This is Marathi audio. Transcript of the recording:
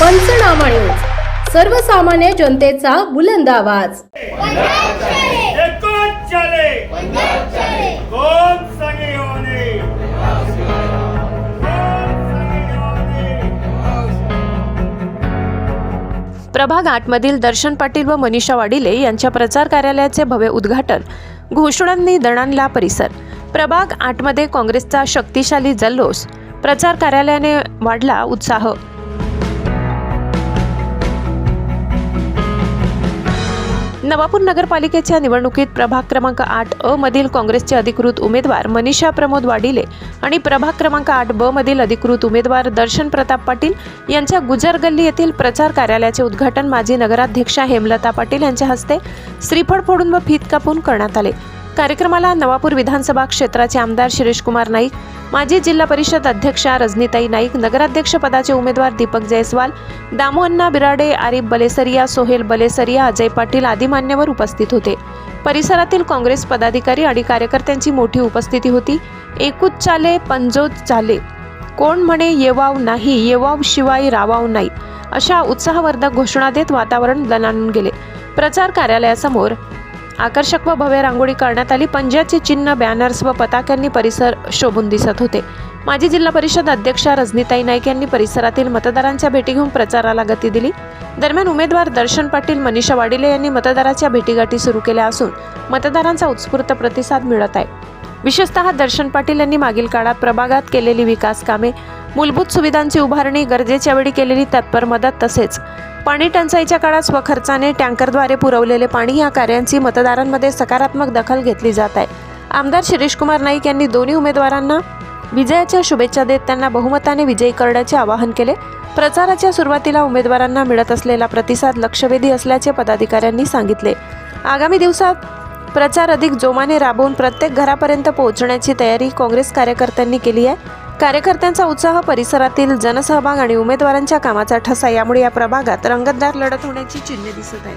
पंचनामा न्यूज. सर्वसामान्य जनतेचा बुलंद आवाज. होणे प्रभाग आठमधील दर्शन पाटील व मनीषा वाडिले यांच्या प्रचार कार्यालयाचे भव्य उद्घाटन घोषणांनी दणाणला परिसर. प्रभाग आठमध्ये काँग्रेसचा शक्तिशाली जल्लोष. प्रचार कार्यालयाने वाढला उत्साह. नवापूर नगरपालिकेच्या निवडणुकीत प्रभाग क्रमांक आठ अ मधील काँग्रेसचे अधिकृत उमेदवार मनीषा प्रमोद वाडिले आणि प्रभाग क्रमांक आठ ब मधील अधिकृत उमेदवार दर्शन प्रताप पाटील यांच्या गुजर गल्ली येथील प्रचार कार्यालयाचे उद्घाटन माजी नगराध्यक्षा हेमलता पाटील यांच्या हस्ते श्रीफळ फोडून व फीत कापून करण्यात आले. कार्यक्रमाला नवापूर विधानसभा क्षेत्राचे आमदार शिरीष कुमार नाईक माजी जिल्हा परिषद अध्यक्षा रजनीताई नाईक नगराध्यक्ष पदाचे उमेदवार दीपक जयस्वाल दामोअण्णा बिराडे आरिफ बलेसरिया सोहेल बलेसरिया अजय पाटील आदी मान्यवर उपस्थित होते. परिसरातील काँग्रेस पदाधिकारी आणि कार्यकर्त्यांची मोठी उपस्थिती होती. एकूच चाले पंजोत चाले. कोण म्हणे येवाव नाही येवाव शिवाय रावाव नाही. अशा उत्साहवर्धक घोषणा देत वातावरण दणाणून गेले. प्रचार कार्यालयासमोर आकर्षक व भव्य रांगोळी करण्यात आली. पंजाचे चिन्ह बॅनर्स व पताक्यांनी परिसर शोभून दिसत होते. माजी जिल्हा परिषद अध्यक्षा रजनीताई नाईक यांनी परिसरातील मतदारांच्या भेटी घेऊन प्रचाराला गती दिली. दरम्यान उमेदवार दर्शन पाटील मनीषा वाडिले यांनी मतदाराच्या भेटीगाठी सुरू केल्या असून मतदारांचा उत्स्फूर्त प्रतिसाद मिळत आहे. विशेषतः दर्शन पाटील यांनी मागील काळात प्रभागात केलेली विकास कामे मूलभूत सुविधांची उभारणी गरजेच्या वेळी केलेली तत्पर मदत तसेच पाणी टंचाईच्या काळात स्वखर्चाने टँकरद्वारे पुरवलेले पाणी या कार्यांची मतदारांमध्ये सकारात्मक दखल घेतली जात आहे. आमदार शिरीषकुमार नाईक यांनी दोन्ही उमेदवारांना विजयाच्या शुभेच्छा देत त्यांना बहुमताने विजयी करण्याचे आवाहन केले. प्रचाराच्या सुरुवातीला उमेदवारांना मिळत असलेला प्रतिसाद लक्षवेधी असल्याचे पदाधिकाऱ्यांनी सांगितले. आगामी दिवसात प्रचार अधिक जोमाने राबवून प्रत्येक घरापर्यंत पोहोचण्याची तयारी काँग्रेस कार्यकर्त्यांनी केली आहे. कार्यकर्त्यांचा उत्साह परिसरातील जनसहभाग आणि उमेदवारांच्या कामाचा ठसा यामुळे या प्रभागात रंगतदार लढत होण्याची चिन्हे दिसत आहेत.